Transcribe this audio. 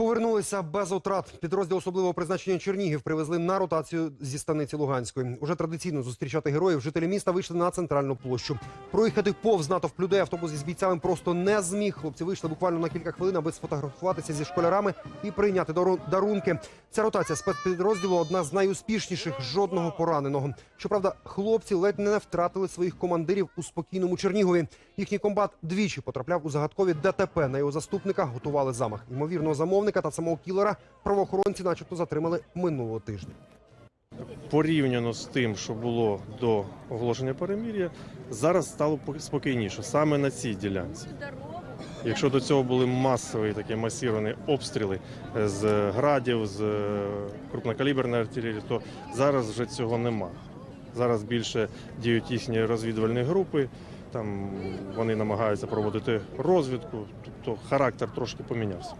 Повернулися без утрат. Підрозділ особливого призначення Чернігів привезли на ротацію зі станиці Луганської. Уже традиційно зустрічати героїв жителі міста вийшли на центральну площу. Проїхати повз натовп людей автобус із бійцями просто не зміг. Хлопці вийшли буквально на кілька хвилин, аби сфотографуватися зі школярами і прийняти дару- дарунки. Ця ротація спецпідрозділу одна з найуспішніших. Жодного пораненого. Щоправда, хлопці ледь не втратили своїх командирів у спокійному Чернігові. Їхній комбат двічі потрапляв у загадкові ДТП. На його заступника готували замах. Ймовірного замовника та самого кілера правоохоронці, начебто, затримали минулого тижня. порівняно з тим, що було до оголошення перемир'я, зараз стало пок- спокійніше саме на цій ділянці. Якщо до цього були масові такі масіровані обстріли е, з градів, з е, крупнокаліберної артилерії, то зараз вже цього нема. Зараз більше діють їхні розвідувальні групи. Там вони намагаються проводити розвідку, тобто характер трошки помінявся.